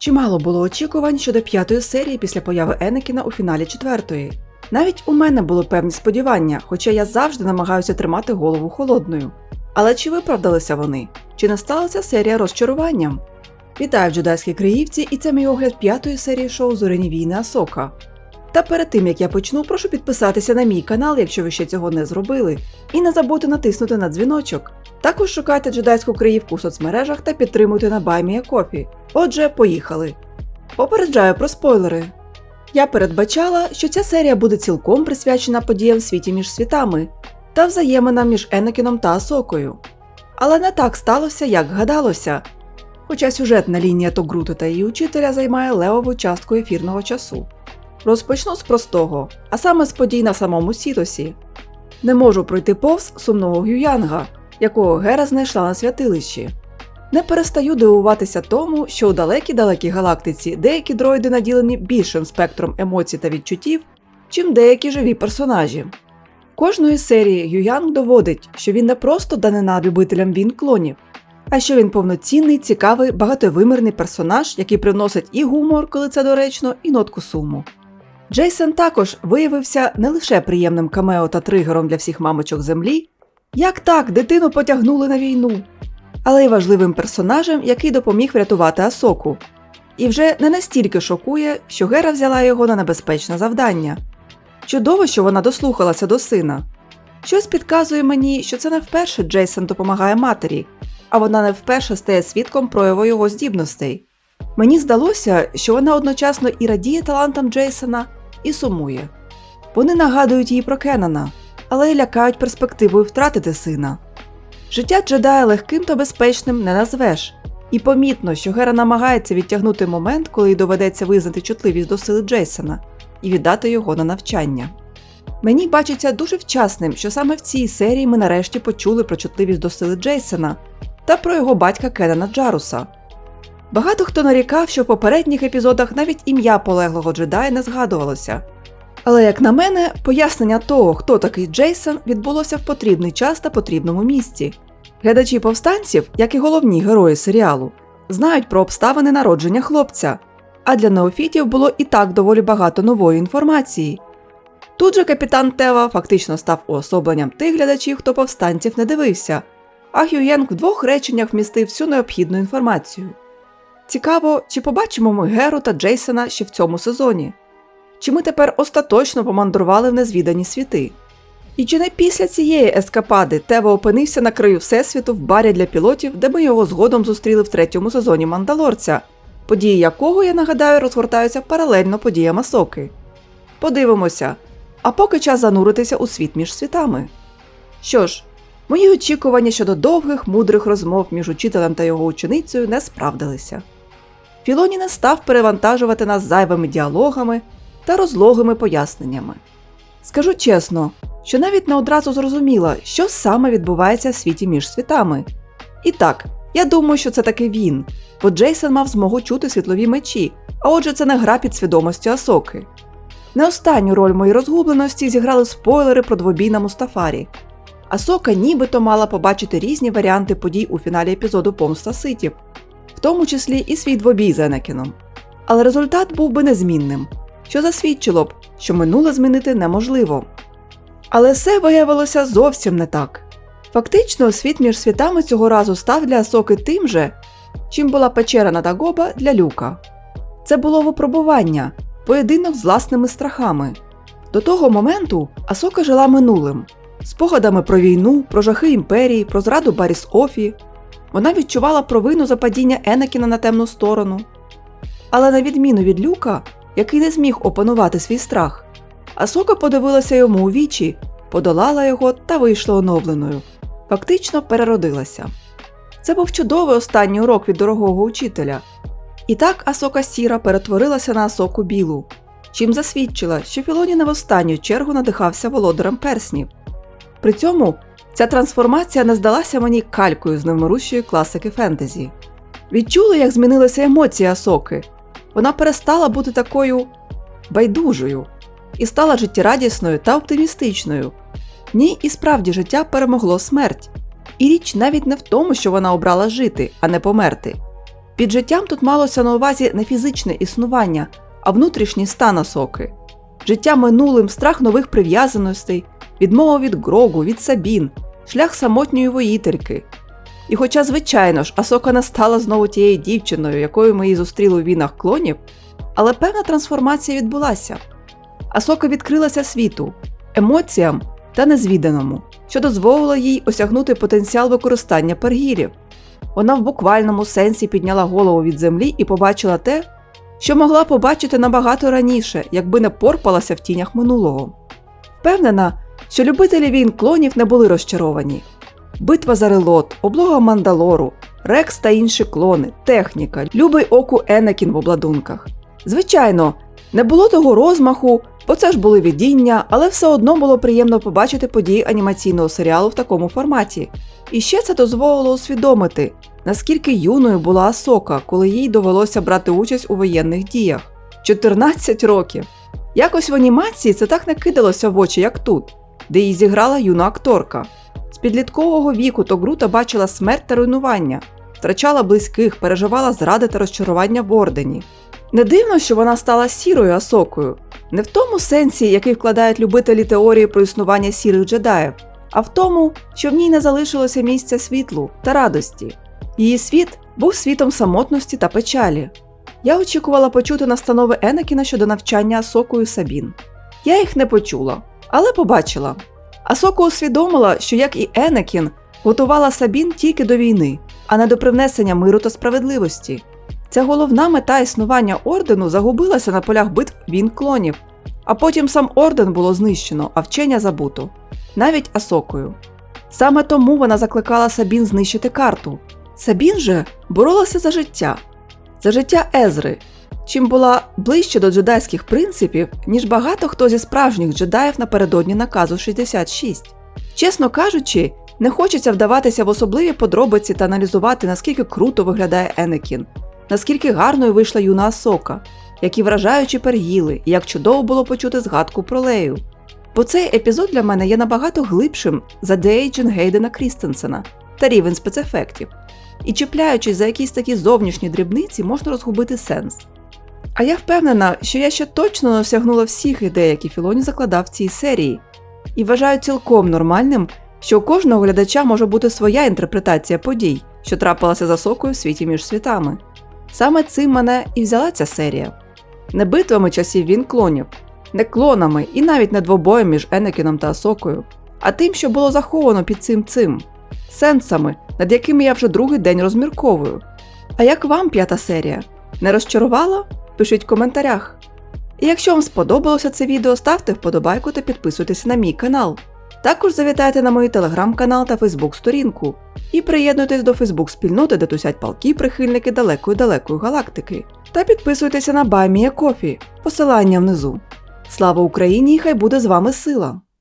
Чимало було очікувань щодо п'ятої серії після появи Енекіна у фіналі четвертої. Навіть у мене було певні сподівання, хоча я завжди намагаюся тримати голову холодною. Але чи виправдалися вони? Чи не сталася серія розчаруванням? Вітаю в джедайській Криївці, і це мій огляд п'ятої серії шоу Зоряні війни Асока. Та перед тим як я почну, прошу підписатися на мій канал, якщо ви ще цього не зробили, і не забудьте натиснути на дзвіночок. Також шукайте джедайську Криївку у соцмережах та підтримуйте на BuyMeACoffee. Отже, поїхали. Попереджаю про спойлери. Я передбачала, що ця серія буде цілком присвячена подіям в світі між світами та взаєминам між Енекіном та Асокою. Але не так сталося, як гадалося. Хоча сюжетна лінія Тогрути та її учителя займає левову частку ефірного часу. Розпочну з простого, а саме з подій на самому Сітосі. Не можу пройти повз сумного Гюянга, якого Гера знайшла на святилищі. Не перестаю дивуватися тому, що у далекій далекій галактиці деякі дроїди наділені більшим спектром емоцій та відчуттів, чим деякі живі персонажі. Кожної серії Юянг доводить, що він не просто данина любителям він клонів, а що він повноцінний, цікавий, багатовимірний персонаж, який приносить і гумор, коли це доречно, і нотку суму. Джейсон також виявився не лише приємним камео та тригером для всіх мамочок землі, як так дитину потягнули на війну, але й важливим персонажем, який допоміг врятувати Асоку. І вже не настільки шокує, що Гера взяла його на небезпечне завдання. Чудово, що вона дослухалася до сина. Щось підказує мені, що це не вперше Джейсон допомагає матері, а вона не вперше стає свідком прояву його здібностей. Мені здалося, що вона одночасно і радіє талантам Джейсона, і сумує. Вони нагадують їй про Кеннана, але й лякають перспективою втратити сина. Життя джедая легким та безпечним не назвеш, і помітно, що Гера намагається відтягнути момент, коли їй доведеться визнати чутливість до сили Джейсона і віддати його на навчання. Мені бачиться дуже вчасним, що саме в цій серії ми нарешті почули про чутливість до сили Джейсона та про його батька Кеннана Джаруса. Багато хто нарікав, що в попередніх епізодах навіть ім'я полеглого джедая не згадувалося. Але, як на мене, пояснення того, хто такий Джейсон, відбулося в потрібний час та потрібному місці. Глядачі повстанців, як і головні герої серіалу, знають про обставини народження хлопця, а для неофітів було і так доволі багато нової інформації. Тут же капітан Тева фактично став уособленням тих глядачів, хто повстанців не дивився, а Хюєнг в двох реченнях вмістив всю необхідну інформацію. Цікаво, чи побачимо ми Геру та Джейсона ще в цьому сезоні? Чи ми тепер остаточно помандрували в незвідані світи? І чи не після цієї ескапади Тева опинився на краю Всесвіту в барі для пілотів, де ми його згодом зустріли в третьому сезоні Мандалорця, події якого, я нагадаю, розгортаються паралельно подіям Асоки? Подивимося. А поки час зануритися у світ між світами. Що ж, мої очікування щодо довгих, мудрих розмов між учителем та його ученицею не справдилися. Філоні не став перевантажувати нас зайвими діалогами та розлогими поясненнями. Скажу чесно, що навіть не одразу зрозуміла, що саме відбувається в світі між світами. І так, я думаю, що це таки він, бо Джейсон мав змогу чути світлові мечі, а отже, це не гра під свідомістю Асоки. Не останню роль моїй розгубленості зіграли спойлери про двобій на Мустафарі. Асока нібито мала побачити різні варіанти подій у фіналі епізоду Помста Ситів, в тому числі і свій двобій з Енекіном. Але результат був би незмінним, що засвідчило б, що минуле змінити неможливо. Але все виявилося зовсім не так. Фактично, світ між світами цього разу став для Асоки тим же, чим була печера на Дагоба для люка. Це було випробування, поєдинок з власними страхами. До того моменту Асока жила минулим, спогадами про війну, про жахи імперії, про зраду Баріс Офі. Вона відчувала провину за падіння Енакіна на темну сторону. Але на відміну від люка, який не зміг опанувати свій страх, Асока подивилася йому у вічі, подолала його та вийшла оновленою, фактично переродилася. Це був чудовий останній урок від дорогого учителя. І так Асока Сіра перетворилася на Асоку Білу, чим засвідчила, що Філоні не в останню чергу надихався володарем перснів. При цьому ця трансформація не здалася мені калькою з невмирущої класики фентезі. Відчули, як змінилися емоції Асоки. Вона перестала бути такою байдужою і стала життєрадісною та оптимістичною. В ній і справді життя перемогло смерть. І річ навіть не в тому, що вона обрала жити, а не померти. Під життям тут малося на увазі не фізичне існування, а внутрішній стан Асоки. Життя минулим, страх нових прив'язаностей, відмова від Грогу, від Сабін, шлях самотньої воїтельки. І хоча, звичайно ж, Асока не стала знову тією дівчиною, якою ми її зустріли у війнах клонів, але певна трансформація відбулася. Асока відкрилася світу, емоціям та незвіданому, що дозволило їй осягнути потенціал використання пергілів. Вона в буквальному сенсі підняла голову від землі і побачила те, що могла побачити набагато раніше, якби не порпалася в тінях минулого. Впевнена, що любителі війн клонів не були розчаровані. Битва за релот, облога Мандалору, Рекс та інші клони, техніка, любий оку Енекін в обладунках. Звичайно, не було того розмаху, бо це ж були видіння, але все одно було приємно побачити події анімаційного серіалу в такому форматі. І ще це дозволило усвідомити, наскільки юною була Асока, коли їй довелося брати участь у воєнних діях 14 років. Якось в анімації це так не кидалося в очі, як тут, де її зіграла юна акторка. З підліткового віку Тогрута бачила смерть та руйнування, втрачала близьких, переживала зради та розчарування в ордені. Не дивно, що вона стала сірою Асокою, не в тому сенсі, який вкладають любителі теорії про існування сірих джедаїв, а в тому, що в ній не залишилося місця світлу та радості. Її світ був світом самотності та печалі. Я очікувала почути настанови Енекіна щодо навчання Асокою Сабін. Я їх не почула, але побачила. Асока усвідомила, що як і Енекін, готувала Сабін тільки до війни, а не до привнесення миру та справедливості. Ця головна мета існування ордену загубилася на полях битв він клонів, а потім сам орден було знищено, а вчення забуто, навіть Асокою. Саме тому вона закликала Сабін знищити карту. Сабін же боролася за життя, за життя Езри, чим була ближче до джедайських принципів, ніж багато хто зі справжніх джедаїв напередодні наказу 66. Чесно кажучи, не хочеться вдаватися в особливі подробиці та аналізувати, наскільки круто виглядає Енекін, наскільки гарною вийшла юна Асока, які вражаючі пергіли, і як чудово було почути згадку про Лею. Бо цей епізод для мене є набагато глибшим за Дейджин Гейдена Крістенсена та рівень спецефектів. І чіпляючись за якісь такі зовнішні дрібниці, можна розгубити сенс. А я впевнена, що я ще точно не осягнула всіх ідей, які Філоні закладав в цій серії, і вважаю цілком нормальним, що у кожного глядача може бути своя інтерпретація подій, що трапилася за сокою в світі між світами. Саме цим мене і взяла ця серія. Не битвами часів він клонів, не клонами і навіть не двобоєм між Енекіном та Асокою, а тим, що було заховано під цим цим, сенсами, над якими я вже другий день розмірковую. А як вам п'ята серія? Не розчарувала? Пишіть в коментарях. І якщо вам сподобалося це відео, ставте вподобайку та підписуйтесь на мій канал. Також завітайте на мій телеграм-канал та фейсбук-сторінку і приєднуйтесь до фейсбук-спільноти, де тусять палки прихильники далекої далекої галактики. Та підписуйтеся на Баймія Кофі, посилання внизу. Слава Україні! і Хай буде з вами сила!